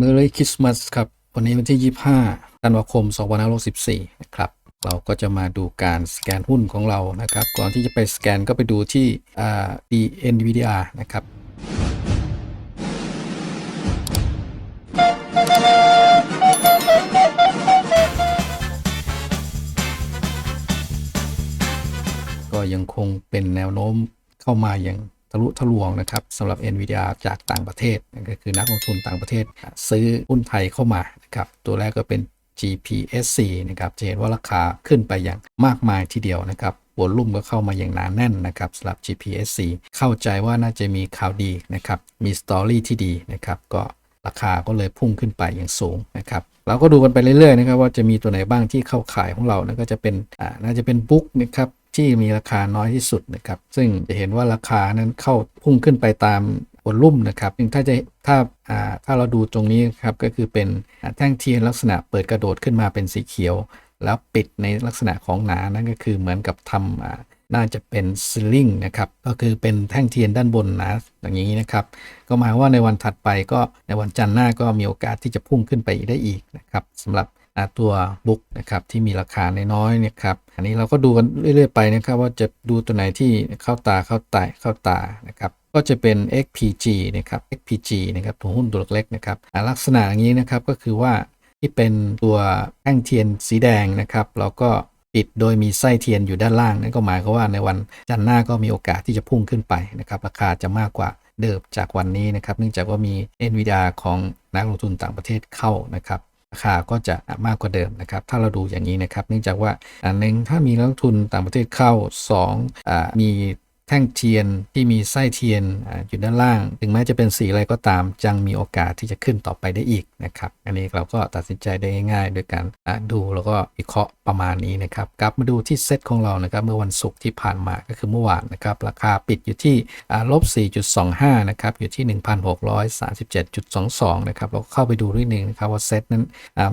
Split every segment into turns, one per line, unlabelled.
Merry Christmas ครับ วันนี้วันที่ 25ธันวาคม 2564 นะครับ เราก็จะมาดูการสแกนหุ้นของเรานะครับ ก่อนที่จะไปสแกนก็ไปดูที่อ่า DNVDR นะครับก็ยังคงเป็นแนวโน้มเข้ามาอย่าง ทะลุทะลวงนะครับสำหรับ NVIDIA จากต่างประเทศก็คือนักลงทุนต่างประเทศ ซื้อหุ้นไทยเข้ามานะครับตัวแรกก็เป็น GPSC นะครับจะเห็นว่าราคาขึ้นไปอย่างมากมายทีเดียวนะครับวอลุ่มก็เข้ามาอย่างหนาแน่นนะครับสำหรับ GPSC เข้าใจว่าน่าจะมีข่าวดีนะครับมีสตอรี่ที่ดีนะครับก็ราคาก็เลยพุ่งขึ้นไปอย่างสูงนะครับเราก็ดูกันไปเรื่อยๆนะครับว่าจะมีตัวไหนบ้างที่เข้าขายของเรานะก็จะเป็นอ่าน่าจะเป็นบุ๊กนะครับ ที่มีราคาน้อยที่สุดนะครับ ซึ่งจะเห็นว่าราคานั้นเข้าพุ่งขึ้นไปตามวอลุ่มนะครับซึ่งถ้าจะถ้าอ่าถ้าเราดูตรงนี้ครับก็คือเป็นแท่งเทียนลักษณะเปิดกระโดดขึ้นมาเป็นสีเขียว แล้วปิดในลักษณะของหนานั่นก็คือเหมือนกับทำอ่าน่าจะเป็นซิลลิงนะครับก็คือเป็นแท่งเทียนด้านบนหนาอย่างนี้นะครับ ก็หมายว่าในวันถัดไปก็ในวันจันทร์หน้าก็มีโอกาสที่จะพุ่งขึ้นไปได้อีกนะครับสำหรับ ตัวบุ๊กนะครับที่มีราคาน้อยๆเนี่ยครับอันนี้เราก็ดูกันเรื่อยๆไปนะครับว่าจะดูตัวไหนที่เข้าตาเข้าตาเข้าตานะครับก็จะเป็น XPG นะครับ XPG นะครับตัวหุ้นตัวเล็กๆนะครับลักษณะอย่างนี้นะครับก็คือว่าที่เป็นตัวแท่งเทียนสีแดงนะครับแล้วก็ปิดโดยมีไส้เทียนอยู่ด้านล่างนั่นก็หมายความว่าในวันจันทร์หน้าก็มีโอกาสที่จะพุ่งขึ้นไปนะครับราคาจะมากกว่าเดิมจากวันนี้นะครับ เนื่องจากว่ามี NVIDIA ของนักลงทุนต่างประเทศเข้านะครับ ราคาก็จะมากกว่าเดิมนะครับ ถ้าเราดูอย่างนี้นะครับ เนื่องจากว่าอันหนึ่งถ้ามีนักทุนต่างประเทศเข้า2อ่ามี แท่งเทียนที่มีไส้เทียนออยู่ด้านล่าง ถึงแม้จะเป็นสีอะไรก็ตามยังมีโอกาสที่จะขึ้นต่อไปได้อีกนะครับ อันนี้เราก็ตัดสินใจได้ง่ายๆโดยการดูแล้วก็วิเคราะห์ประมาณนี้นะครับกลับมาดูที่เซตของเรานะครับเมื่อวันศุกร์ที่ผ่านมาก็คือเมื่อวานนะครับราคาปิดอยู่ที่อ่าลบ 4.25 นะครับอยู่ที่ 1,637.22 นะครับเราเข้าไปดูนิดนึงนะครับว่าเซตนั้น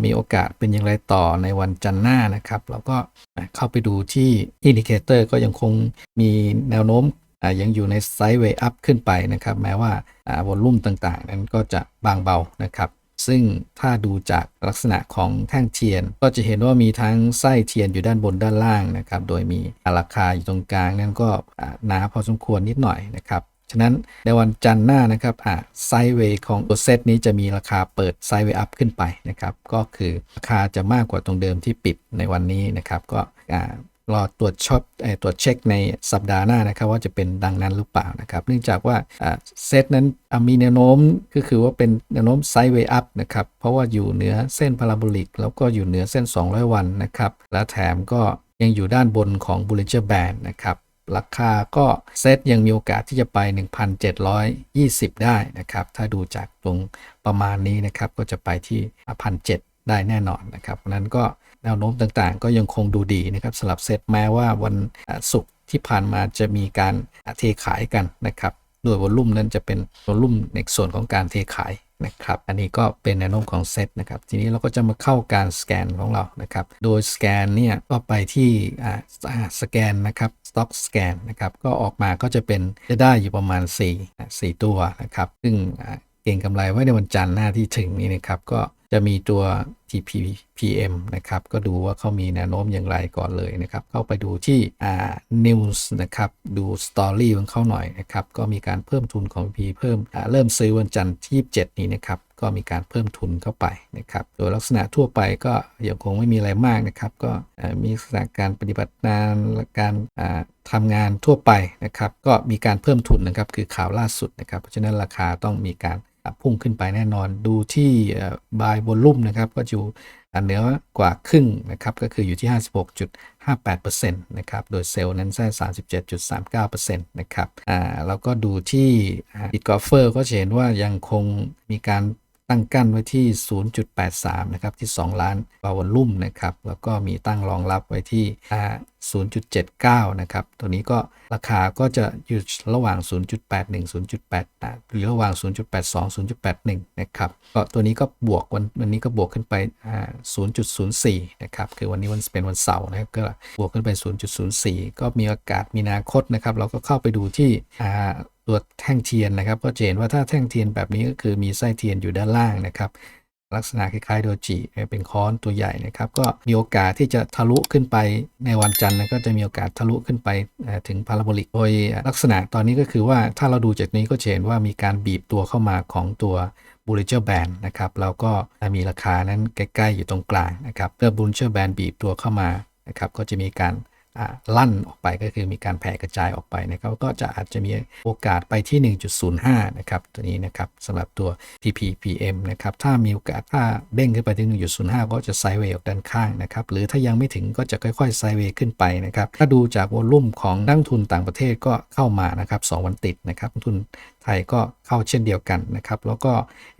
มีโอกาสเป็นอย่างไรต่อในวันจันทร์หน้านะครับเราก็เข้าไปดูที่อินดิเคเตอร์ก็ยังคงมีแนวโน้ม ยังอยู่ในไซด์เวย์อัพขึ้นไปนะครับ แม้ว่าวอลลุ่มต่างๆ นั้นก็จะบางเบานะครับ ซึ่งถ้าดูจากลักษณะของแท่งเทียน ก็จะเห็นว่ามีทั้งไส้เทียนอยู่ด้านบนด้านล่างนะครับ โดยมีราคาอยู่ตรงกลางนั่นก็หนาพอสมควรนิดหน่อยนะครับฉะนั้นในวันจันทร์หน้านะครับอ่าไซด์เวย์ของตัวเซตนี้จะมีราคาเปิดไซด์เวย์อัพขึ้นไปนะครับ ก็คือราคาจะมากกว่าตรงเดิมที่ปิดในวันนี้นะครับ ก็อ่า รอตรวจช็อปตรวจเช็คในสัปดาห์หน้านะครับว่าจะเป็นดังนั้นหรือเปล่านะครับ เนื่องจากว่าเซตนั้นมีแนวโน้มก็คือว่าเป็นแนวโน้มไซด์เวย์อัพนะครับเพราะว่าอยู่เหนือเส้นพาราโบลิก แล้วก็อยู่เหนือเส้น 200 วันนะครับ และแถมก็ยังอยู่ด้านบนของ Bollinger Band นะครับราคาก็เซตยังมีโอกาสที่จะไป 1,720 ได้นะครับ ถ้าดูจากตรงประมาณนี้นะครับ ก็จะไปที่ 1,700 ได้แน่นอนนะครับเพราะนั้นก็ แนวโน้มต่างๆ ก็ยังคงดูดีนะครับสำหรับเซตแม้ว่าวันศุกร์ที่ผ่านมาจะมีการเทขายกันนะครับโดยวอลุ่มนั้นจะเป็นวอลุ่มในส่วนของการเทขายนะครับอันนี้ก็เป็นแนวโน้มของเซตนะครับทีนี้เราก็จะมาเข้าการสแกนของเรานะครับโดยสแกนเนี่ยก็ไปที่สแกนนะครับ stock scan นะครับก็ออกมาก็จะเป็นจะได้อยู่ประมาณ4อ่า4ตัวนะครับซึ่งเก่งกำไรไว้ในวันจันทร์หน้าที่ถึงนี้นะครับก็จะมีตัว TPPM นะครับ ก็ดูว่าเขามีแนวโน้มอย่างไรก่อนเลยนะครับ เข้าไปดูที่อ่า news นะครับ ดู story ของเขาหน่อยนะครับ ก็มีการเพิ่มทุนของ P เพิ่มเริ่มซื้อวันจันทร์ที่27 นี้นะครับก็มีการเพิ่มทุนเข้าไปนะครับ โดยลักษณะทั่วไปก็ยังคงไม่มีอะไรมากนะครับ ก็มีลักษณะการปฏิบัติงานและการอ่าทำงานทั่วไปนะครับ ก็มีการเพิ่มทุนนะครับ คือข่าวล่าสุดนะครับ เพราะฉะนั้นราคาต้องมีการ พุ่งขึ้นไปแน่นอนดูที่บายบอลลุ่มนะครับ ก็อยู่เหนือกว่าครึ่งนะครับ ก็คืออยู่ที่ 56.58%นะครับ โดยเซลล์นั้นแค่37.39%นะครับอ่าแล้วก็ดูที่บิตกอฟเฟอร์ก็จะเห็นว่ายังคงมีการตั้งกั้นไว้ที่ 0.83 นะครับ ที่ 2 ล้านกว่าวอลลุ่มนะครับ แล้วก็มีตั้งรองรับไว้ที่อ่า 0.79 นะครับ ตัวนี้ก็ราคาก็จะอยู่ระหว่าง 0.81 0.88 หรือระหว่าง 0.82 0.81 นะครับ ก็ตัวนี้ก็บวกวันวันนี้ก็บวกขึ้นไป 0.04 นะครับ คือวันนี้วันเป็นวันเสาร์นะครับ ก็บวกขึ้นไป 0.04 ก็มีโอกาสมีนาคตนะครับ เราก็เข้าไปดูที่ตัวแท่งเทียนนะครับ ก็จะเห็นว่าถ้าแท่งเทียนแบบนี้ก็คือมีไส้เทียนอยู่ด้านล่างนะครับ ลักษณะคล้ายๆโดจิเป็นค้อนตัวใหญ่นะครับ ก็มีโอกาสที่จะทะลุขึ้นไปในวันจันทร์นะก็จะมีโอกาสทะลุขึ้นไปถึงพาราโบลิกโดยลักษณะตอนนี้ก็คือว่าถ้าเราดูจากนี้ก็เห็นว่ามีการบีบตัวเข้ามาของตัวบูริเจอร์แบนนะครับแล้วก็มีราคานั้นใกล้ ๆ อยู่ตรงกลางนะครับเมื่อบูริเจอร์แบนบีบตัวเข้ามานะครับก็จะมีการ ลั่นออกไปก็คือมีการแผ่กระจายออกไปนะครับก็จะอาจจะมีโอกาสไปที่ 1.05 นะครับ ตัวนี้นะครับสำหรับตัว TPPM นะครับ ถ้ามีโอกาสถ้าเด้งขึ้นไปที่1.05 ก็จะไซด์เวย์ออกด้านข้างนะครับ หรือถ้ายังไม่ถึงก็จะค่อยๆไซด์เวย์ขึ้นไปนะครับ ถ้าดูจากวอลุ่มของนักทุนต่างประเทศก็เข้ามานะครับ 2 วันติดนะครับทุน ไทยก็เข้าเช่นเดียวกันนะครับ แล้วก็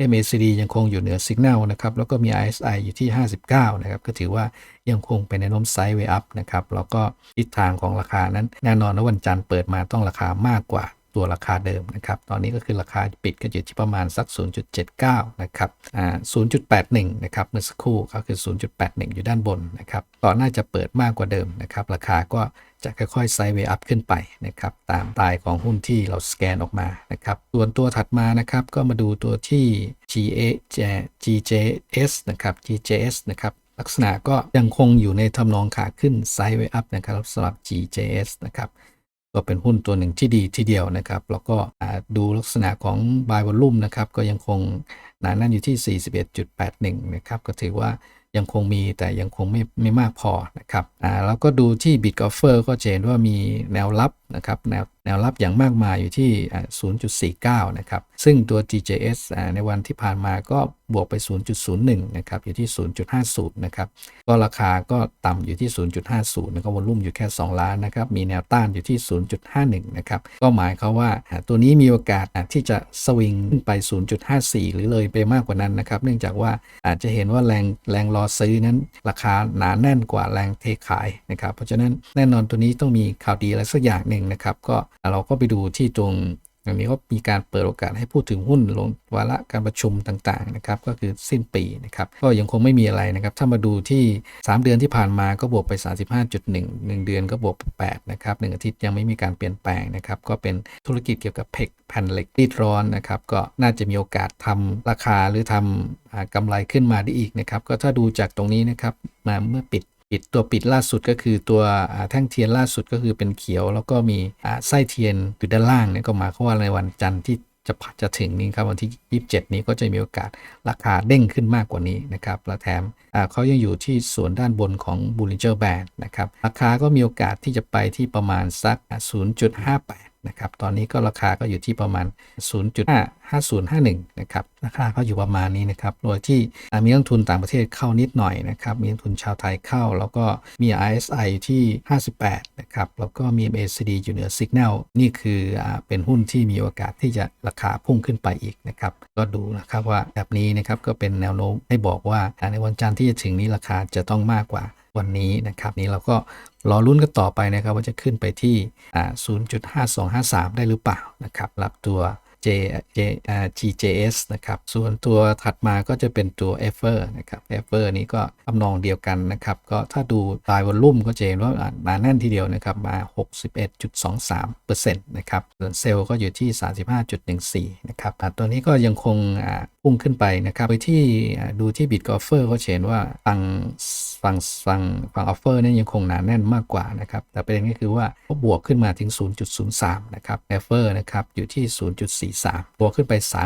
MACD ยังคงอยู่เหนือสัญญาณนะครับ แล้วก็มี RSI อยู่ที่ 59 นะครับ ก็ถือว่ายังคงเป็นแนวโน้มไซด์เวอัพนะครับ แล้วก็ทิศทางของราคานั้นแน่นอนว่าวันจันทร์เปิดมาต้องราคามากกว่า ตัวราคาเดิมนะครับ ตอนนี้ก็คือราคาปิดก็อยู่ที่ประมาณสัก 0.79 นะครับ อ่า 0.81 นะครับ เมื่อสักครู่ก็คือ 0.81 อยู่ด้านบนนะครับก็น่าจะเปิดมากกว่าเดิมนะครับ ราคาก็จะค่อยๆไซด์เวย์อัพขึ้นไปนะครับ ตามตายของหุ้นที่เราสแกนออกมานะครับ ส่วนตัวถัดมานะครับ ก็มาดูตัวที่ GA GJS นะครับ GJS นะครับลักษณะก็ยังคงอยู่ในทำนองขาขึ้นไซด์เวย์อัพนะครับสำหรับ GJS นะครับ ก็เป็นหุ้นตัวหนึ่งที่ดีทีเดียวนะครับ แล้วก็ดูลักษณะของ buy volume นะครับก็ยังคงหนาแน่นอยู่ที่ 41.81 นะครับ ก็ถือว่ายังคงมีแต่ยังคงไม่ไม่มากพอนะครับอ่าแล้วก็ดูที่ Bit g o f f e r ก็จะเห็นว่ามีแนวรับนะครับแนว แนวรับอย่างมากมายอยู่ที่อ่า0.49 นะครับ ซึ่งตัว GJS ในวันที่ผ่านมาก็บวกไป 0.01 นะครับ อยู่ที่ 0.50 นะครับ ก็ราคาก็ต่ำอยู่ที่ 0.50นะครับวอลุ่มอยู่แค่ 2 ล้านนะครับ มีแนวต้านอยู่ที่ 0.51 นะครับ ก็หมายเขาว่าตัวนี้มีโอกาสที่จะสวิงขึ้นไป 0.54 หรือเลยไปมากกว่านั้นนะครับ เนื่องจากว่าอาจจะเห็นว่าแรงแรงรอซื้อนั้นราคาหนาแน่นกว่าแรงเทขายนะครับ เพราะฉะนั้นแน่นอนตัวนี้ต้องมีข่าวดีอะไรสักอย่างหนึ่งนะครับ ก็เราก็ไปดูที่ตรงอันนี้ก็มีการเปิดโอกาสให้พูดถึงหุ้นลงวาระการประชุมต่างๆนะครับก็คือสิ้นปีนะครับก็ยังคงไม่มีอะไรนะครับ ถ้ามาดูที่ 3 เดือนที่ผ่านมาก็บวกไป 35.1 1 เดือนก็บวกไป8นะครับหนึ่งอาทิตย์ยังไม่มีการเปลี่ยนแปลงนะครับก็เป็นธุรกิจเกี่ยวกับเพกแผ่นเหล็กรีดร้อนนะครับก็น่าจะมีโอกาสทำราคาหรือทำอ่ากำไรขึ้นมาได้อีกนะครับก็ถ้าดูจากตรงนี้นะครับมาเมื่อปิด ปิดตัวปิดล่าสุดก็คือตัวแท่งเทียนล่าสุดก็คือเป็นเขียว แล้วก็มีไส้เทียนอยู่ด้านล่างเนี่ยก็หมายความว่าในวันจันทร์ที่จะผ่าจะถึงนี้ครับวันที่ 27 นี้ก็จะมีโอกาสราคาเด้งขึ้นมากกว่านี้นะครับและแถมเขายังอยู่ที่ส่วนด้านบนของ Bollinger Band นะครับราคาก็มีโอกาสที่จะไปที่ประมาณสัก 0.58 นะครับ ตอนนี้ก็ราคาก็อยู่ที่ประมาณ 0.5051 นะครับ ราคาก็อยู่ประมาณนี้นะครับ โดยที่มีนักทุนต่างประเทศเข้านิดหน่อยนะครับ มีนักทุนชาวไทยเข้า แล้วก็มี RSI ที่ 58 นะครับ แล้วก็มี MACD อยู่เหนือ Signal นี่คืออเป็นหุ้นที่มีโอกาสที่จะราคาพุ่งขึ้นไปอีกนะครับ ก็ดูนะครับว่าแบบนี้นะครับก็เป็นแนวโน้มให้บอกว่าในวันจันทร์ที่จะถึงนี้ราคาจะต้องมากกว่า วันนี้นะครับนี้เราก็รอลุ้นกันต่อไปนะครับ ว่าจะขึ้นไปที่ 0.5253 ได้หรือเปล่านะครับ รับตัว J J GJS นะครับ ส่วนตัวถัดมาก็จะเป็นตัว e f e r นะครับ e f e r นี้ก็ทำนองเดียวกันนะครับ ก็ถ้าดูรายวอลลุ่มก็จะเห็นว่าอ่าหนาแน่นทีเดียวนะครับ มา 61.23%นะครับส่วนเซลล์ก็อยู่ที่ 35.14 นะครับตัวนี้ก็ยังคง พุ่งขึ้นไปนะครับไปที่ดูที่ Bit Golfer ก็จะเห็นว่าฝั่งฝั่งฝั่งฝั่งออฟเฟอร์นั้นยังคงหนาแน่นมากกว่านะครับ แต่ประเด็นก็คือว่าเขาบวกขึ้นมาถึง 0.03 นะครับเอฟเฟอร์นะครับอยู่ที่ 0.43 บวกขึ้นไป 3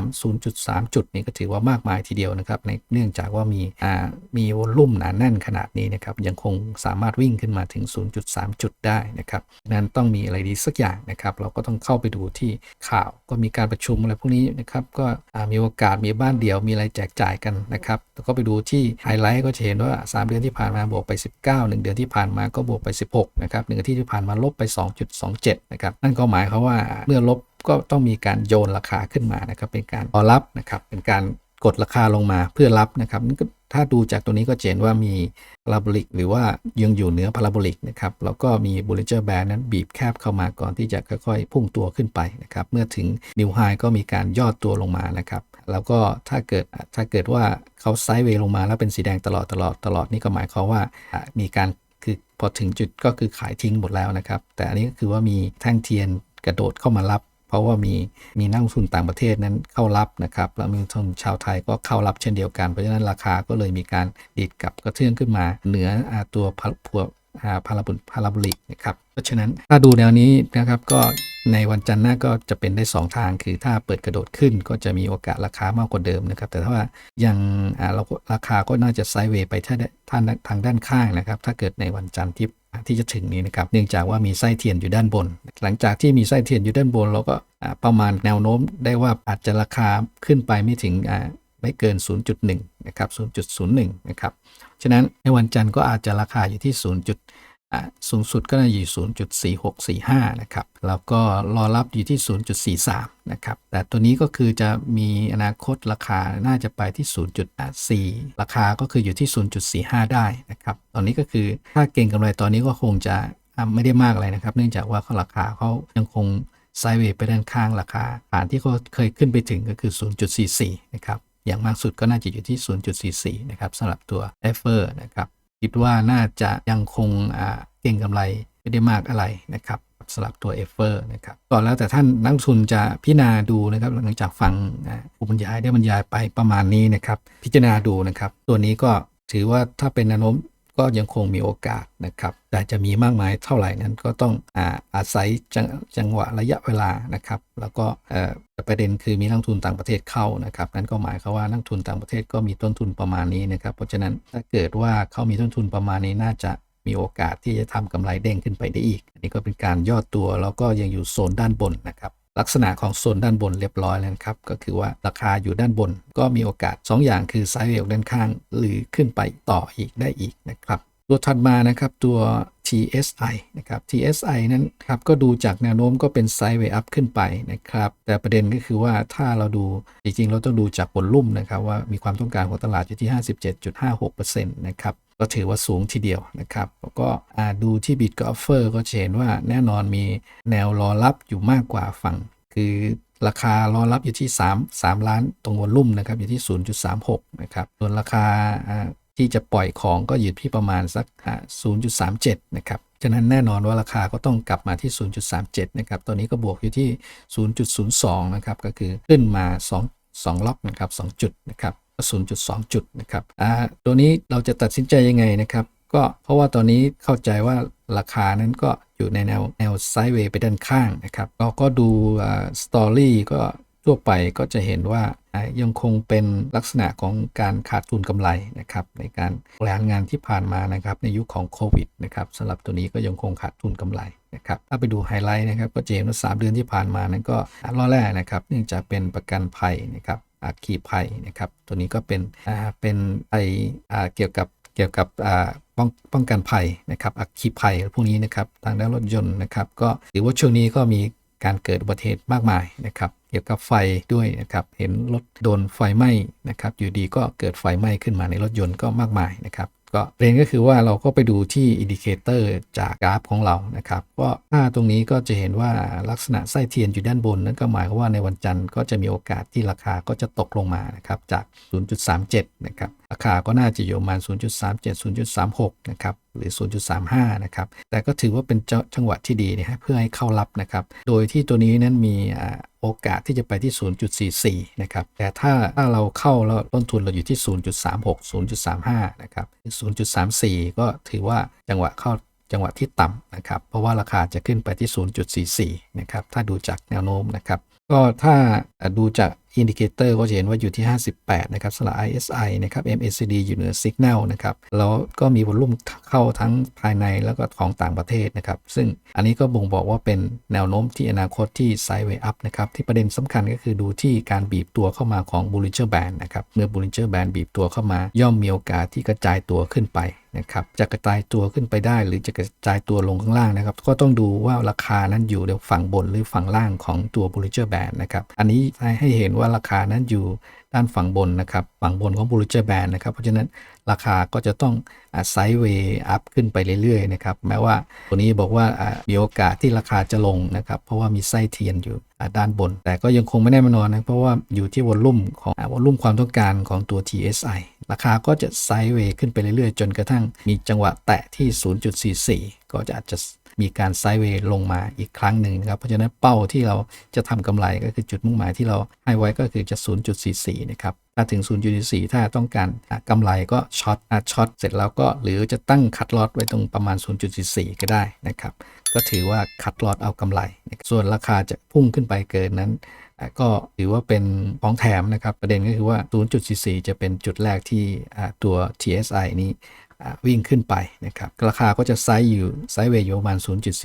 0.3 จุดนี้ก็ถือว่ามากมายทีเดียวนะครับในเนื่องจากว่ามีอ่ามีวอลุ่มหนาแน่นขนาดนี้นะครับยังคงสามารถวิ่งขึ้นมาถึง 0.3 จุดได้นะครับนั้นต้องมีอะไรดีสักอย่างนะครับ เราก็ต้องเข้าไปดูที่ข่าวก็มีการประชุมอะไรพวกนี้นะครับก็มีโอกาสมีบ้านเดี่ยวมีอะไรแจกจ่ายกันนะครับแล้วก็ไปดูที่ไฮไลท์ก็จะเห็นว่า 3 เดือนที่ผ่านมาบวกไป 19 1 เดือนที่ผ่านมาก็บวกไป 16นะครับหนึ่งอาทิตย์ที่ผ่านมาลบไป 2.27นะครับนั่นก็หมายความว่าเมื่อลบก็ต้องมีการโยนราคาขึ้นมานะครับเป็นการรอรับนะครับเป็นการกดราคาลงมาเพื่อรับนะครับนี่ก็ถ้าดูจากตัวนี้ก็เห็นว่ามีพาราโบลิกหรือว่ายังอยู่เหนือพาราโบลิกนะครับแล้วก็มี Bollinger Band นั้นบีบแคบเข้ามาก่อนที่จะค่อยๆ พุ่งตัวขึ้นไปนะครับเมื่อถึงนิวไฮก็มีการย่อตัวลงมานะครับ แล้วก็ถ้าเกิดถ้าเกิดว่าเขาไซด์เวย์ลงมาแล้วเป็นสีแดงตลอดตลอดตลอดนี่ก็หมายความว่ามีการคือพอถึงจุดก็คือขายทิ้งหมดแล้วนะครับ แต่อันนี้ก็คือว่ามีแท่งเทียนกระโดดเข้ามารับ เพราะว่ามีมีนักลงทุนต่างประเทศนั้นเข้ารับนะครับแล้วมีนักลงทุนชาวไทยก็เข้ารับเช่นเดียวกันเพราะฉะนั้นราคาก็เลยมีการดีดกลับกระเทือนขึ้นมา เหนือตัวพาพวกอ่าพาราบุพาราโบลิกนะครับเพราะฉะนั้นถ้าดูแนวนี้นะครับก็ ในวันจันทร์หน้าก็จะเป็นได้ 2 ทาง คือถ้าเปิดกระโดดขึ้นก็จะมีโอกาสราคามากกว่าเดิมนะครับ แต่ถ้าว่ายังาเราราคาก็น่าจะไซด์เวย์ไปถ้าทางทางด้านข้างนะครับ ถ้าเกิดในวันจันทร์ที่ที่จะถึงนี้นะครับ เนื่องจากว่ามีไส้เทียนอยู่ด้านบน หลังจากที่มีไส้เทียนอยู่ด้านบน เราก็ประมาณแนวโน้มได้ว่าอาจจะราคาขึ้นไปไม่ถึงไม่เกิน 0.1 นะครับ 0.01 นะครับ ฉะนั้นในวันจันทร์ก็อาจจะราคาอยู่ที่ 0. สูงสุดก็น่าจะอยู่ 0.4645 นะครับ แล้วก็รอรับอยู่ที่ 0.43 นะครับ แต่ตัวนี้ก็คือจะมีอนาคตราคาน่าจะไปที่ 0.84 ราคาก็คืออยู่ที่ 0.45 ได้นะครับ ตอนนี้ก็คือถ้าเก่งกำไรตอนนี้ก็คงจะไม่ได้มากอะไรนะครับ เนื่องจากว่าเขาราคาเขายังคงไซด์เวย์ไปด้านข้างราคาฐานที่เขาเคยขึ้นไปถึงก็คือ 0.44 นะครับ อย่างมากสุดก็น่าจะอยู่ที่ 0.44 นะครับสำหรับตัวเอฟเฟอร์นะครับ คิดว่าน่าจะยังคงเก่งกำไรไม่ได้มากอะไรนะครับสำหรับตัวเอฟเฟอร์นะครับก็แล้วแต่ท่านนักทุนจะพิจารณาดูนะครับหลังจากฟังอ่าผู้บรรยายได้บรรยายไปประมาณนี้นะครับ พิจารณาดูนะครับ ตัวนี้ก็ถือว่าถ้าเป็นแนวโน้ม ก็ยังคงมีโอกาสนะครับ แต่จะมีมากมายเท่าไหร่นั้นก็ต้องอาอาศัยจังจังหวะระยะเวลานะครับ แล้วก็ประเด็นคือมีนักทุนต่างประเทศเข้านะครับ นั่นก็หมายความว่านักทุนต่างประเทศก็มีต้นทุนประมาณนี้นะครับ เพราะฉะนั้นถ้าเกิดว่าเขามีต้นทุนประมาณนี้น่าจะมีโอกาสที่จะทำกำไรเด้งขึ้นไปได้อีก อันนี้ก็เป็นการย่อตัวแล้วก็ยังอยู่โซนด้านบนนะครับ ลักษณะของโซนด้านบนเรียบร้อยแล้วครับ ก็คือว่าราคาอยู่ด้านบนก็มีโอกาส 2ออย่างคือไซด์เวย์ด้านข้าง หรือขึ้นไปต่ออีกได้อีกนะครับตัวถัดมานะครับตัว TSI นะครับ TSI นั้นครับก็ดูจากแนวโน้มก็เป็นไซด์เวย์อัพขึ้นไปนะครับ แต่ประเด็นก็คือว่าถ้าเราดูจริงๆ เราต้องดูจากบนลุ่มนะครับว่ามีความต้องการของตลาดอยู่ที่ 57.56%นะครับ ก็ถือว่าสูงทีเดียวนะครับ แล้วก็ดูที่บิตกับอฟเฟอร์ก็เห็นว่าแน่นอนมีแนวรอรับอยู่มากกว่าฝั่ง คือราคารอรับอยู่ที่ 3 3 ล้านตรงวอลุ่มนะครับอยู่ที่ 0.36 นะครับ ส่วนราคาที่จะปล่อยของก็อยู่ที่ประมาณสักอ่า0.37 นะครับฉะนั้นแน่นอนว่าราคาก็ต้องกลับมาที่ 0.37 นะครับตัวนี้ก็บวกอยู่ที่ 0.02 นะครับ ก็คือขึ้นมา 2 2ล็อกนะครับ 2 จุดนะครับ 0.2 จุดนะครับอ่าตัวนี้เราจะตัดสินใจยังไงนะครับ ก็เพราะว่าตอนนี้เข้าใจว่าราคานั้นก็อยู่ในแนวแนวไซด์เวย์ไปด้านข้างนะครับ เราก็ดูสตอรี่ก็ทั่วไปก็จะเห็นว่าอายังคงเป็นลักษณะของการขาดทุนกำไรนะครับในการบริหารงานที่ผ่านมานะครับในยุคของโควิดนะครับสำหรับตัวนี้ก็ยังคงขาดทุนกำไรนะครับถ้าไปดูไฮไลท์นะครับก็จะเห็นว่าสามเดือนที่ผ่านมานั้นก็ล่อแร่นะครับ เนื่องจากเป็นประกันภัยนะครับ อัคคีภัยนะครับ ตัวนี้ก็เป็นเป็นไอเกี่ยวกับเกี่ยวกับป้องป้องกันภัยนะครับอัคคีภัยพวกนี้นะครับทางด้านรถยนต์นะครับ ก็ถือว่าช่วงนี้ก็มีการเกิดอุบัติเหตุมากมายนะครับเกี่ยวกับไฟด้วยนะครับ เห็นรถโดนไฟไหม้นะครับ อยู่ดีก็เกิดไฟไหม้ขึ้นมาในรถยนต์ก็มากมายนะครับ ก็เรียนก็คือว่าเราก็ไปดูที่อินดิเคเตอร์จากกราฟของเรานะครับก็ถ้าตรงนี้ก็จะเห็นว่าลักษณะไส้เทียนอยู่ด้านบน นั่นก็หมายความว่าในวันจันทร์ก็จะมีโอกาสที่ราคาก็จะตกลงมานะครับจาก 0.37 นะครับราคาก็น่าจะอยู่ประมาณ 0.37 0.36 นะครับหรือ 0.35 นะครับ แต่ก็ถือว่าเป็นจังหวะที่ดีนะฮะเพื่อให้เข้ารับนะครับ โดยที่ตัวนี้นั้นมีอ่า โอกาสที่จะไปที่ 0.44 นะครับ แต่ถ้าถ้าเราเข้าแล้วต้นทุนเราอยู่ที่ 0.36 0.35 นะครับ 0.34 ก็ถือว่าจังหวะเข้าจังหวะที่ต่ำนะครับ เพราะว่าราคาจะขึ้นไปที่ 0.44 นะครับ ถ้าดูจากแนวโน้มนะครับ ก็ถ้าดูจาก อินดิเคเตอร์ก็จะเห็นว่าอยู่ที่ 58 นะครับสำหรับ ISI นะครับ MACD อยู่เหนือ Signal นะครับ แล้วก็มีวอลุ่มเข้าทั้งภายในแล้วก็ของต่างประเทศนะครับ ซึ่งอันนี้ก็บ่งบอกว่าเป็นแนวโน้มที่อนาคตที่ไซด์เวย์อัพนะครับ ที่ประเด็นสำคัญก็คือดูที่การบีบตัวเข้ามาของ Bollinger Band นะครับ เมื่อ Bollinger Band บีบตัวเข้ามา ย่อมมีโอกาสที่กระจายตัวขึ้นไป นะครับจะกระจายตัวขึ้นไปได้ หรือจะกระจายตัวลงข้างล่างนะครับ ก็ต้องดูว่าราคานั้นอยู่ในฝั่งบนหรือฝั่งล่างของตัว Bollinger Band นะครับ อันนี้ให้เห็นว่าราคานั้นอยู่ ด้านฝั่งบนนะครับ ฝั่งบนของ Bollinger Band นะครับ เพราะฉะนั้นราคาก็จะต้องไซด์เวย์อัพขึ้นไปเรื่อยๆนะครับ แม้ว่าตัวนี้บอกว่ามีโอกาสที่ราคาจะลงนะครับ เพราะว่ามีไส้เทียนอยู่ด้านบน แต่ก็ยังคงไม่แน่นอนนะ เพราะว่าอยู่ที่วอลลุ่มของวอลลุ่มความต้องการของตัว TSI ราคาก็จะไซด์เวย์ขึ้นไปเรื่อยๆ จนกระทั่งมีจังหวะแตะที่ 0.44 ก็จะอาจจะ มีการไซด์เวย์ลงมาอีกครั้งหนึ่งนะครับ เพราะฉะนั้นเป้าที่เราจะทำกำไรก็คือจุดมุ่งหมายที่เราให้ไว้ก็คือจะ 0.44 นะครับ ถ้าถึง 0.44 ถ้าต้องการอะกำไรก็ช็อตช็อตเสร็จแล้วก็หรือจะตั้งคัดลอตไว้ตรงประมาณ 0.44 ก็ได้นะครับ ก็ถือว่าคัดลอตเอากำไร ส่วนราคาจะพุ่งขึ้นไปเกินนั้นก็ถือว่าเป็นของแถมนะครับ ประเด็นก็คือว่า 0.44 จะเป็นจุดแรกที่ตัว TSI นี้ วิ่งขึ้นไปนะครับราคาก็จะไซด์อยู่ไซด์เวย์อยู่ประมาณ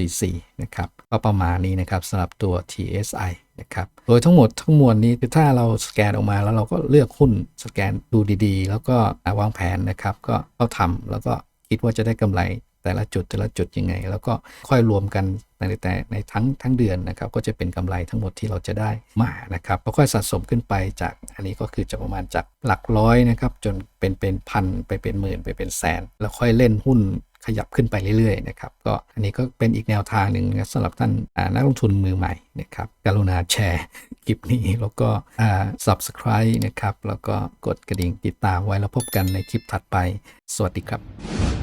0.44 นะครับก็ประมาณนี้นะครับสำหรับตัว TSI นะครับโดยทั้งหมดทั้งมวลนี้คือถ้าเราสแกนออกมาแล้วเราก็เลือกหุ้นสแกนดูดีๆ แล้วก็วางแผนนะครับ ก็เข้าทำแล้วก็คิดว่าจะได้กำไร แต่ละจุดแต่ละจุดยังไง แล้วก็ค่อยรวมกันในแต่ในทั้งทั้งเดือนนะครับ ก็จะเป็นกำไรทั้งหมดที่เราจะได้มานะครับค่อยสะสมขึ้นไปจากอันนี้ก็คือจะประมาณจากหลักร้อยนะครับ จนเป็นเป็นพันไปเป็นหมื่นไปเป็นแสน แล้วค่อยเล่นหุ้นขยับขึ้นไปเรื่อยๆนะครับก็อันนี้ก็เป็นอีกแนวทางหนึ่งนะสำหรับท่านนักลงทุนมือใหม่นะครับกรุณาแชร์คลิปนี้แล้วก็ subscribe นะครับแล้วก็กดกระดิ่งติดตามไว้แล้วพบกันในคลิปถัดไป สวัสดีครับ